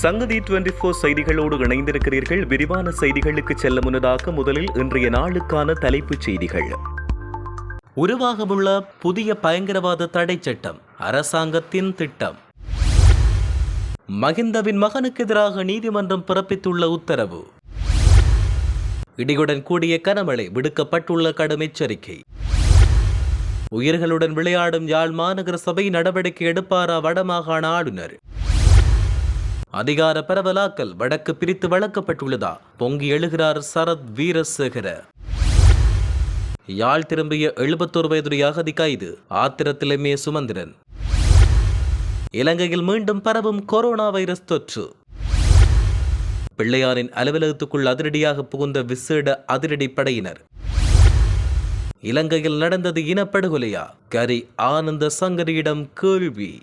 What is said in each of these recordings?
சங்கதி twenty four செய்திகளோடு இணைந்திருக்கிறீர்கள். விரிவான செய்திகளுக்கு செல்ல முன்னதாக முதலில் இன்றைய நாளுக்கான தலைப்புச் செய்திகள். உருவாகவுள்ள புதிய பயங்கரவாத தடை சட்டம் அரசாங்கத்தின் திட்டம். மகிந்தவின் மகனுக்கு எதிராக நீதிமன்றம் பிறப்பித்துள்ள உத்தரவு. இடியுடன் கூடிய கனமழை விடுக்கப்பட்டுள்ள கடும் எச்சரிக்கை. உயிர்களுடன் விளையாடும் யாழ் மாநகர சபை நடவடிக்கை எடுப்பாரா வடமாகாண ஆளுநர்? அதிகார பரவலாக்கல் வடக்கு பிரித்து வழங்கப்பட்டுள்ளதா பொங்கி எழுகிறார் சரத் வீரசேகர. யாழ் திரும்பிய எழுபத்தோரு வயதுடைய அகதி கைது ஆத்திரத்திலுமே சுமந்திரன். இலங்கையில் மீண்டும் பரவும் கொரோனா வைரஸ் தொற்று. பிள்ளையாரின் அலுவலகத்துக்குள் அதிரடியாக புகுந்த விசேட அதிரடி படையினர். இலங்கையில் நடந்தது இனப்படுகொலையா? கரி ஆனந்த சங்கரியிடம் கேள்வி.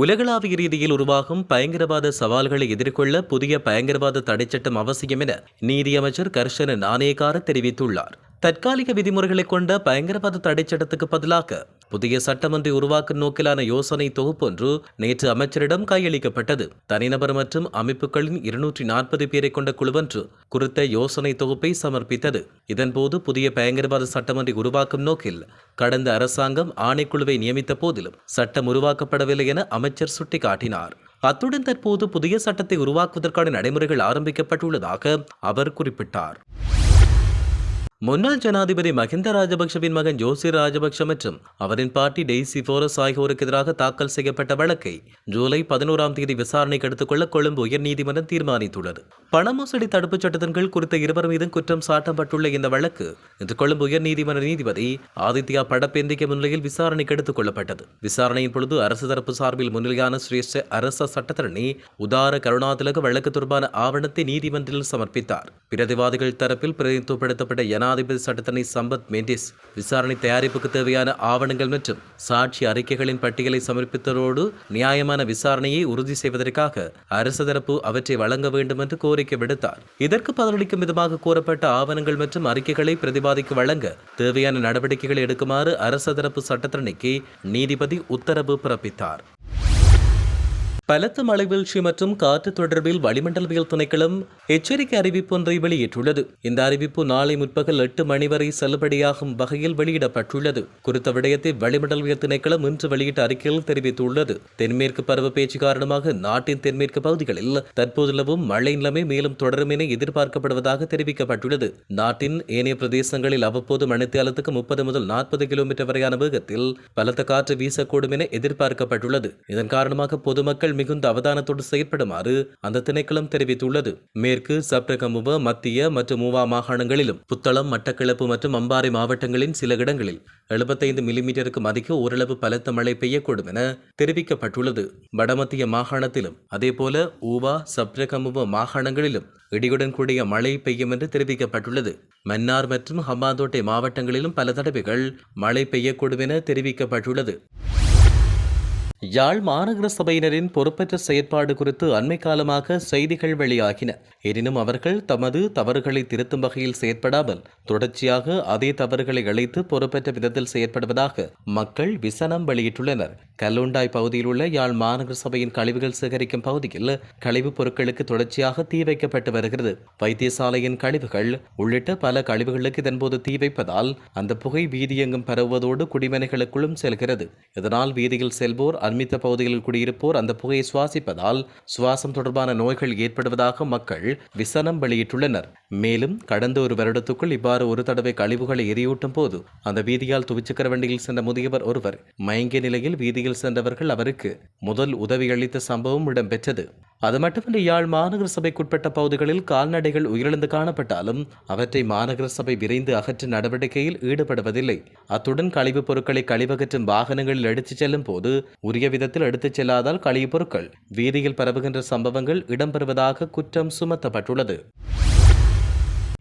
உலகளாவிய ரீதியில் உருவாகும் பயங்கரவாத சவால்களை எதிர்கொள்ள புதிய பயங்கரவாத தடைச்சட்டம் அவசியம் என நீதியமைச்சர் கர்ஷன நாணயக்கார தெரிவித்துள்ளார். தற்காலிக விதிமுறைகளை கொண்ட பயங்கரவாத தடைச்சட்டத்துக்கு பதிலாக புதிய சட்டமன்றை உருவாக்கும் நோக்கிலான யோசனை தொகுப்பொன்று நேற்று அமைச்சரிடம் கையளிக்கப்பட்டது. தனிநபர் மற்றும் அமைப்புகளின் இருநூற்றி நாற்பது பேரை கொண்ட குழுவொன்று குறித்த யோசனை தொகுப்பை சமர்ப்பித்தது. இதன்போது புதிய பயங்கரவாத சட்டமன்றி உருவாக்கும் நோக்கில் கடந்த அரசாங்கம் ஆணைக்குழுவை நியமித்த போதிலும் சட்டம் உருவாக்கப்படவில்லை என அமைச்சர் சுட்டிக்காட்டினார். அத்துடன் தற்போது புதிய சட்டத்தை உருவாக்குவதற்கான நடைமுறைகள் ஆரம்பிக்கப்பட்டுள்ளதாக அவர் குறிப்பிட்டார். முன்னாள் ஜனாதிபதி மஹிந்த ராஜபக்ஷவின் மகன் ஜோசிர் ராஜபக்ஷ மற்றும் அவரின் பாட்டி டெய்சி போரஸ் ஆகியோருக்கு எதிராக தாக்கல் செய்யப்பட்ட வழக்கை ஜூலை பதினோராம் தேதி விசாரணைக்கு எடுத்துக்கொள்ள கொழும்பு உயர்நீதிமன்றம் தீர்மானித்துள்ளது. பண மோசடி தடுப்புச் சட்டத்தின் குறித்த இருவர் மீதும் குற்றம் சாட்டப்பட்டுள்ள இந்த வழக்கு இன்று கொழும்பு உயர்நீதிமன்ற நீதிபதி ஆதித்யா படப்பேந்திக்க முன்னிலையில் விசாரணைக்கு எடுத்துக் கொள்ளப்பட்டது விசாரணையின் பொழுது அரசு தரப்பு சார்பில் முன்னிலையான சிரேஷ்ட அரச சட்டத்தரணி உதார கருணாதிலக வழக்கு தொடர்பான ஆவணத்தை நீதிமன்றத்தில் சமர்ப்பித்தார். பிரதிவாதிகள் தரப்பில் பிரதிநிதித்துவப்படுத்தப்பட்ட ஜனாதிபதி சட்டத்தரணி சம்பத் மெண்டிஸ் விசாரணை தயாரிப்புக்கு தேவையான ஆவணங்கள் மற்றும் சாட்சி அறிக்கைகளின் பட்டியலை சமர்ப்பித்ததோடு நியாயமான விசாரணையை உறுதி செய்வதற்காக அரசு தரப்பு அவற்றை வழங்க வேண்டும் என்று கோரிக்கை விடுத்தார். இதற்கு பதிலளிக்கும் விதமாக கூறப்பட்ட ஆவணங்கள் மற்றும் அறிக்கைகளை பிரதிவாதிக்கு வழங்க தேவையான நடவடிக்கைகளை எடுக்குமாறு அரசு தரப்பு சட்டத்தரணிக்கு நீதிபதி உத்தரவு பிறப்பித்தார். பலத்த மழை வீழ்ச்சி மற்றும் காற்று தொடர்பில் வளிமண்டலவியல் திணைக்களம் எச்சரிக்கை அறிவிப்பு ஒன்றை வெளியிட்டுள்ளது. இந்த அறிவிப்பு நாளை முற்பகல் எட்டு மணி வரை செல்லுபடியாகும் வகையில் வெளியிடப்பட்டுள்ளது. குறித்த விடயத்தை வளிமண்டலவியல் திணைக்களம் இன்று வெளியிட்ட அறிக்கையில் தெரிவித்துள்ளது. தென்மேற்கு பருவ பேச்சு காரணமாக நாட்டின் தென்மேற்கு பகுதிகளில் தற்போது நிலவும் மழை நிலைமை மேலும் தொடரும் என எதிர்பார்க்கப்படுவதாக தெரிவிக்கப்பட்டுள்ளது. நாட்டின் ஏனைய பிரதேசங்களில் அவ்வப்போது மணித்தியாலத்துக்கு முப்பது முதல் நாற்பது கிலோமீட்டர் வரையான வேகத்தில் பலத்த காற்று வீசக்கூடும் என எதிர்பார்க்கப்பட்டுள்ளது. இதன் காரணமாக பொதுமக்கள் மிகுந்த அவதானத்தோடு செயற்படுமாறு அந்த திணைக்களம் தெரிவித்துள்ளது. மேற்கு சப்ரகமுவ மத்திய மற்றும் மூவா மாகாணங்களிலும் புத்தளம் மட்டக்களப்பு மற்றும் அம்பாறை மாவட்டங்களின் சில இடங்களில் எழுபத்தைந்து மில்லிமீட்டருக்கும் அதிக ஓரளவு பலத்த மழை பெய்யக்கூடும் என தெரிவிக்கப்பட்டுள்ளது. வடமத்திய மாகாணத்திலும் அதேபோல ஊவா சப்ரகமுவ மாகாணங்களிலும் இடியுடன் கூடிய மழை பெய்யும் என்று தெரிவிக்கப்பட்டுள்ளது. மன்னார் மற்றும் ஹம்பாந்தோட்டை மாவட்டங்களிலும் பல தடவைகள் மழை பெய்யக்கூடும் என தெரிவிக்கப்பட்டுள்ளது. யாழ் மாநகர சபையினரின் பொறுப்பற்ற செயற்பாடு குறித்து அண்மை காலமாக செய்திகள் வெளியாகின. எனினும் அவர்கள் தமது தவறுகளை திருத்தும் வகையில் செயற்படாமல் தொடர்ச்சியாக அதே தவறுகளை அழைத்து பொறுப்பற்ற விதத்தில் செயற்படுவதாக மக்கள் விசனம் வெளியிட்டுள்ளனர். கல்லுண்டாய் பகுதியில் உள்ள யாழ் மாநகர சபையின் கழிவுகள் சேகரிக்கும் பகுதியில் கழிவுப் பொருட்களுக்கு தொடர்ச்சியாக தீ வைக்கப்பட்டு வருகிறது. வைத்தியசாலையின் கழிவுகள் உள்ளிட்ட பல கழிவுகளுக்கு இதன்போது தீ வைப்பதால் அந்த புகை வீதியெங்கும் பரவுவதோடு குடிமனைகளுக்குள்ளும் செல்கிறது. இதனால் வீதியில் செல்வோர் அண்மித்த பகுதிகளில் குடியிருப்போர் அந்த புகையை சுவாசிப்பதால் சுவாசம் தொடர்பான நோய்கள் ஏற்படுவதாக மக்கள் விசனம் வெளியிட்டுள்ளனர். மேலும் கடந்த ஒரு வருடத்துக்குள் இவ்வாறு ஒரு தடவை கழிவுகளை எரியூட்டும் போது அந்த வீதியால் துவிச்சக்கர வண்டியில் சென்ற முதியவர் ஒருவர் மயங்கிய நிலையில் வீதியில் சென்றவர்கள் அவருக்கு முதல் உதவி அளித்த சம்பவம் இடம்பெற்றது. அது மட்டுமின்றி யாழ் மாநகர சபைக்குட்பட்ட பகுதிகளில் கால்நடைகள் உயிரிழந்து காணப்பட்டாலும் அவற்றை மாநகர சபை விரைந்து அகற்றும் நடவடிக்கையில் ஈடுபடுவதில்லை. அத்துடன் கழிவுப் பொருட்களை கழிவகற்றும் வாகனங்களில் எடுத்துச் செல்லும் போது உரிய விதத்தில் எடுத்துச் செல்லாதால் கழிவுப் பொருட்கள் வீதியில் பரவுகின்ற சம்பவங்கள் இடம்பெறுவதாக குற்றம் சுமத்தப்பட்டுள்ளது.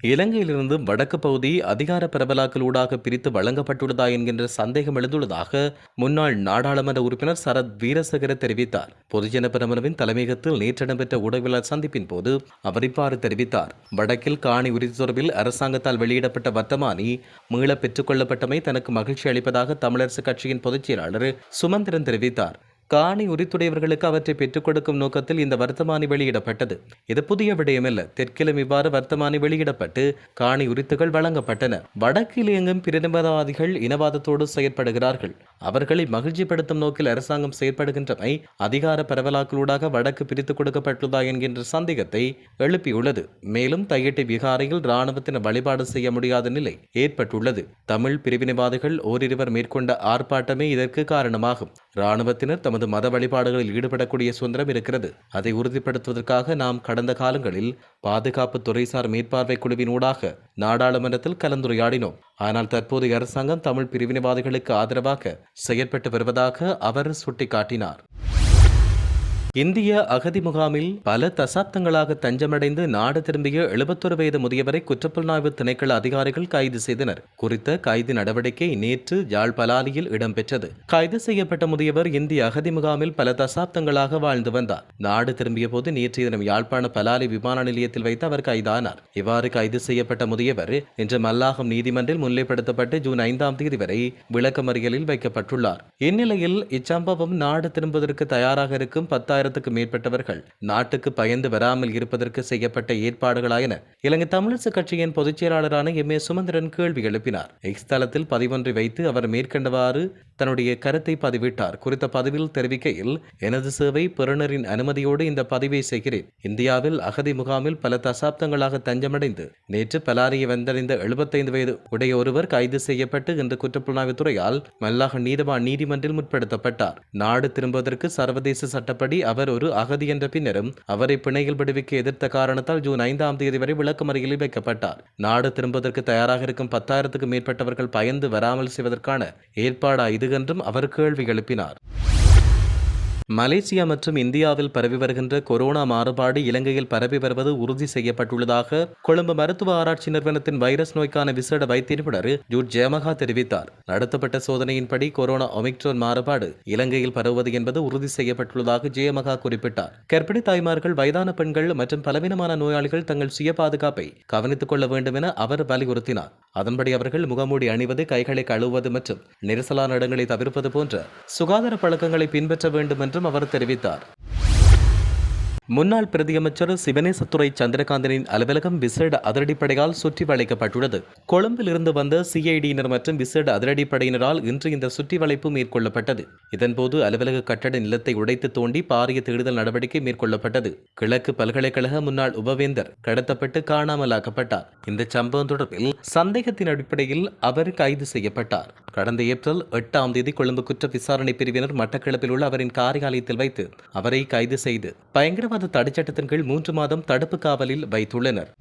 இலங்கையிலிருந்து வடக்கு பகுதி அதிகார பரவலாக்கலூடாக பிரித்து வழங்கப்பட்டுள்ளதா என்கின்ற சந்தேகம் எழுந்துள்ளதாக முன்னாள் நாடாளுமன்ற உறுப்பினர் சரத் வீரசேகர தெரிவித்தார். பொதுஜன பெரமுனவின் தலைமையகத்தில் நேற்று இடம்பெற்ற ஊடகவியலாளர் சந்திப்பின் போது அவர் இவ்வாறு தெரிவித்தார். வடக்கில் காணி உறுதி தொடர்பில் அரசாங்கத்தால் வெளியிடப்பட்ட வர்த்தமானி மீள பெற்றுக்கொள்ளப்பட்டமை தனக்கு மகிழ்ச்சி அளிப்பதாக தமிழரசு கட்சியின் பொதுச் செயலாளர் சுமந்திரன் தெரிவித்தார். காணி உரித்துடையவர்களுக்கு அவற்றை பெற்றுக் கொடுக்கும் நோக்கத்தில் இந்த வர்த்தமானி வெளியிடப்பட்டது. இது புதிய விடயமல்ல. தெற்கிலும் இவ்வாறு வர்த்தமானி வெளியிடப்பட்டு காணி உரித்துகள் வழங்கப்பட்டன. வடக்கில் இயங்கும் பிரிவினவாதிகள் இனவாதத்தோடு செயற்படுகிறார்கள். அவர்களை மகிழ்ச்சிப்படுத்தும் நோக்கில் அரசாங்கம் செயற்படுகின்றமை அதிகார பரவலாக்களூடாக வடக்கு பிரித்துக் கொடுக்கப்பட்டுள்ளதா என்கின்ற சந்தேகத்தை எழுப்பியுள்ளது. மேலும் தையட்டி விகாரையில் இராணுவத்தின வழிபாடு செய்ய முடியாத நிலை ஏற்பட்டுள்ளது. தமிழ் பிரிவினைவாதிகள் ஓரிருவர் மேற்கொண்ட ஆர்ப்பாட்டமே இதற்கு காரணமாகும். இராணுவத்தினர் தமது மத வழிபாடுகளில் ஈடுபடக்கூடிய சுதந்திரம் இருக்கிறது. அதை உறுதிப்படுத்துவதற்காக நாம் கடந்த காலங்களில் பாதுகாப்பு துறைசார் மேற்பார்வை குழுவின் ஊடாக நாடாளுமன்றத்தில் கலந்துரையாடினோம். ஆனால் தற்போதைய அரசாங்கம் தமிழ் பிரிவினைவாதிகளுக்கு ஆதரவாக செயற்பட்டு வருவதாக அவர் சுட்டிக்காட்டினார். இந்திய அகதி முகாமில் பல தசாப்தங்களாக தஞ்சமடைந்து நாடு திரும்பிய எழுபத்தொரு வயது முதியவரை குற்றப்புலனாய்வு திணைக்கள அதிகாரிகள் கைது செய்தனர். குறித்த கைது நடவடிக்கை நேற்று யாழ் பலாலியில் இடம்பெற்றது. கைது செய்யப்பட்ட முதியவர் இந்திய அகதி முகாமில் பல தசாப்தங்களாக வாழ்ந்து வந்தார். நாடு திரும்பிய போது நேற்றைய தினம் யாழ்ப்பாண பலாலி விமான நிலையத்தில் வைத்து அவர் கைதானார். இவ்வாறு கைது செய்யப்பட்ட முதியவர் இன்று மல்லாகம் நீதிமன்றில் முன்னிலைப்படுத்தப்பட்டு ஜூன் ஐந்தாம் தேதி வரை விளக்கமறியலில் வைக்கப்பட்டுள்ளார். இந்நிலையில் இச்சம்பவம் நாடு திரும்புவதற்கு தயாராக இருக்கும் பத்தாயிரம் பத்தாயிரத்துக்கு மேற்பட்டவர்கள் நாட்டுக்கு பயந்து வராமல் இருப்பதற்கு செய்யப்பட்ட ஏற்பாடுகளாயன. இலங்கை தமிழரசு கட்சியின் பொதுச் செயலாளரான எம். ஏ. சுமந்திரன் கேள்வி எழுப்பினார். எக்ஸ் தளத்தில் பதிவொன்றை வைத்து அவர் மேற்கண்டவாறு தன்னுடைய கருத்தை பதிவிட்டார். குறித்த பதிவில் தெரிவிக்கையில் எனது சேவை பெறுநரின் அனுமதியோடு இந்த பதிவை செய்கிறேன். இந்தியாவில் அகதி முகாமில் பல தசாப்தங்களாக தஞ்சமடைந்து நேற்று பலாரியை வந்தடைந்த எழுபத்தைந்து வயது உடைய ஒருவர் கைது செய்யப்பட்டு இன்று குற்றப்புலனாய்வுத் துறையால் மல்லாக நீதவான் நீதிமன்றில் முற்படுத்தப்பட்டார். நாடு திரும்புவதற்கு சர்வதேச சட்டப்படி அவர் ஒரு அகதி என்ற பின்னரும் அவரை பிணையில் விடுவிக்க எதிர்த்த காரணத்தால் ஜூன் ஐந்தாம் தேதி வரை விளக்கமறியலில் வைக்கப்பட்டார். நாடு திரும்புவதற்கு தயாராக இருக்கும் பத்தாயிரத்துக்கும் மேற்பட்டவர்கள் பயந்து வராமல் செய்வதற்கான ஏற்பாடா இது என்றும் அவர் கேள்வி எழுப்பினார். மலேசியா மற்றும் இந்தியாவில் பரவி வருகின்ற கொரோனா மாறுபாடு இலங்கையில் பரவி வருவது உறுதி செய்யப்பட்டுள்ளதாக கொழும்பு மருத்துவ ஆராய்ச்சி நிறுவனத்தின் வைரஸ் நோய்க்கான விசேட வைத்திய நிபுணர் ஜூட் ஜெயமகா தெரிவித்தார். நடத்தப்பட்ட சோதனையின்படி கொரோனா ஒமிக்ரோன் மாறுபாடு இலங்கையில் பரவுவது என்பது உறுதி செய்யப்பட்டுள்ளதாக ஜெயமகா குறிப்பிட்டார். கர்ப்பிணி தாய்மார்கள் வயதான பெண்கள் மற்றும் பலவீனமான நோயாளிகள் தங்கள் சுய பாதுகாப்பை கவனித்துக் கொள்ள வேண்டும் என அவர் வலியுறுத்தினார். அதன்படி அவர்கள் முகமூடி அணிவது கைகளை கழுவுவது மற்றும் நெரிசலான இடங்களை தவிர்ப்பது போன்ற சுகாதார பழக்கங்களை பின்பற்ற வேண்டும் என்றும் அவர் தெரிவித்தார். முன்னாள் பிரதியமைச்சர் சிவனேசத்துறை சந்திரகாந்தனின் அலுவலகம் விசேட அதிரடிப்படையால் சுற்றி வளைக்கப்பட்டுள்ளது கொழும்பில் இருந்து வந்த சிஐடியினர் மற்றும் விசேட அதிரடிப்படையினரால் இன்று இந்த சுற்றி வளைப்பு மேற்கொள்ளப்பட்டது. இதன்போது அலுவலக கட்டட நிலத்தை உடைத்து தோண்டி பாரிய தேடுதல் நடவடிக்கை மேற்கொள்ளப்பட்டது. கிழக்கு பல்கலைக்கழக முன்னாள் உபவேந்தர் கடத்தப்பட்டு காணாமலாக்கப்பட்டார். இந்த சம்பவம் தொடர்பில் சந்தேகத்தின் அடிப்படையில் அவர் கைது செய்யப்பட்டார். கடந்த ஏப்ரல் எட்டாம் தேதி கொழும்பு குற்ற விசாரணை பிரிவினர் மட்டக்களப்பில் உள்ள அவரின் காரியாலயத்தில் வைத்து அவரை கைது செய்து பயங்கரவாத தடைச்சட்டத்தின் கீழ் மூன்று மாதம் தடுப்பு காவலில் வைத்துள்ளனர்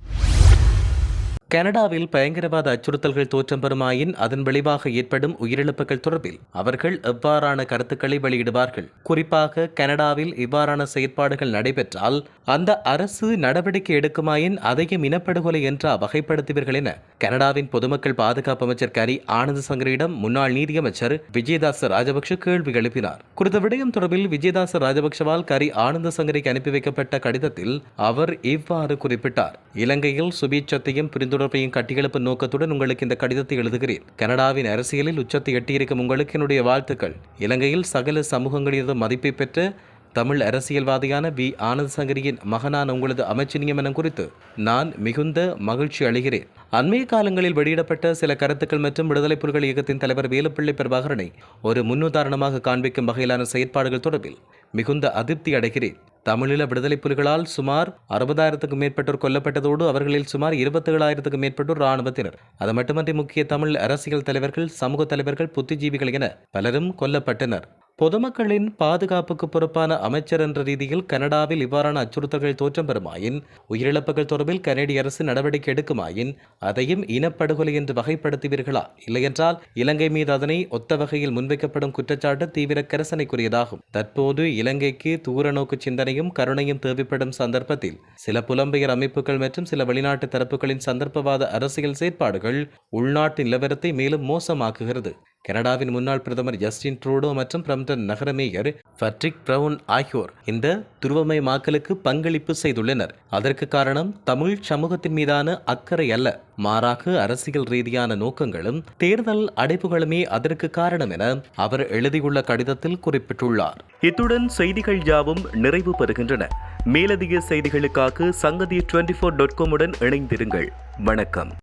கனடாவில் பயங்கரவாத அச்சுறுத்தல்கள் தோற்றம் பெறுமாயின் அதன் விளைவாக ஏற்படும் உயிரிழப்புகள் தொடர்பில் அவர்கள் எவ்வாறான கருத்துக்களை வெளியிடுவார்கள்? குறிப்பாக கனடாவில் இவ்வாறான செயற்பாடுகள் நடைபெற்றால் அந்த அரசு நடவடிக்கை எடுக்குமாயின் அதையும் இனப்படுகொலை என்றா வகைப்படுத்துவீர்கள் என கனடாவின் பொதுமக்கள் பாதுகாப்பு அமைச்சர் கரி ஆனந்த சங்கரிடம் முன்னாள் நீதியமைச்சர் விஜயதாச ராஜபக்ஷ கேள்வி எழுப்பினார். குறித்த விடயம் தொடர்பில் விஜயதாச ராஜபக்ஷவால் கரி ஆனந்த சங்கரிக்கு அனுப்பி வைக்கப்பட்ட கடிதத்தில் அவர் இவ்வாறு குறிப்பிட்டார். இலங்கையில் சுபீட்சத்தையும் தொடர்பையும் கட்டியெழுப்பும் நோக்கத்துடன் உங்களுக்கு இந்த கடிதத்தை எழுதுகிறேன். கனடாவின் அரசியலில் உச்சத்தை எட்டியிருக்கும் உங்களுக்கு என்னுடைய வாழ்த்துக்கள். இலங்கையில் சகல சமூகங்களிடம் மதிப்பை பெற்ற தமிழ் அரசியல்வாதியான வி. ஆனந்த் சங்கரியின் மகனான உங்களது அமைச்சு நியமனம் குறித்து நான் மிகுந்த மகிழ்ச்சி அடைகிறேன் அண்மைய காலங்களில் வெளியிடப்பட்ட சில கருத்துக்கள் மற்றும் விடுதலை புலிகள் இயக்கத்தின் தலைவர் வேலுப்பிள்ளை பிரபாகரனை ஒரு முன்னுதாரணமாக காண்பிக்கும் வகையிலான செயற்பாடுகள் தொடர்பில் மிகுந்த அதிருப்தி அடைகிறேன். தமிழீழ விடுதலை புலிகளால் சுமார் அறுபதாயிரத்துக்கும் மேற்பட்டோர் கொல்லப்பட்டதோடு அவர்களில் சுமார் இருபத்தேழாயிரத்துக்கும் மேற்பட்டோர் இராணுவத்தினர். அது மட்டுமன்றி முக்கிய தமிழ் அரசியல் தலைவர்கள் சமூக தலைவர்கள் புத்திஜீவிகள் என பலரும் கொல்லப்பட்டனர். பொதுமக்களின் பாதுகாப்புக்கு பொறுப்பான அமைச்சர் என்ற ரீதியில் கனடாவில் இவ்வாறான அச்சுறுத்தல்கள் தோற்றம் பெறுமாயின் உயிரிழப்புகள் தொடர்பில் கனேடிய அரசு நடவடிக்கை எடுக்குமாயின் அதையும் இனப்படுகொலை என்று வகைப்படுத்துவீர்களா? இல்லையென்றால் இலங்கை மீது அதனை ஒத்த வகையில் முன்வைக்கப்படும் குற்றச்சாட்டு தீவிர கரசனைக்குரியதாகும். தற்போது இலங்கைக்கு தூர நோக்கு சிந்தனையும் கருணையும் தேவைப்படும் சந்தர்ப்பத்தில் சில புலம்பெயர் அமைப்புகள் மற்றும் சில வெளிநாட்டு தரப்புகளின் சந்தர்ப்பவாத அரசியல் செயற்பாடுகள் உள்நாட்டு நிலவரத்தை மேலும் மோசமாக்குகிறது. கனடாவின் முன்னாள் பிரதமர் ஜஸ்டின் ட்ரூடோ மற்றும் பிரம்டன் நகர மேயர் பட்ரிக் பிரவுன் ஆகியோர் இந்த துருவமயமாக்கலுக்கு பங்களிப்பு செய்துள்ளனர். அதற்கு காரணம் தமிழ் சமூகத்தின் மீதான அக்கறை அல்ல. மாறாக அரசியல் ரீதியான நோக்கங்களும் தேர்தல் அடைப்புகளுமே அதற்கு காரணம் என அவர் எழுதியுள்ள கடிதத்தில் குறிப்பிட்டுள்ளார். இத்துடன் செய்திகள் யாவும் நிறைவு பெறுகின்றன. மேலதிக செய்திகளுக்காக சங்கதி டுவெண்டி ஃபோர் டாட் காமுடன் இணைந்திருங்கள். வணக்கம்.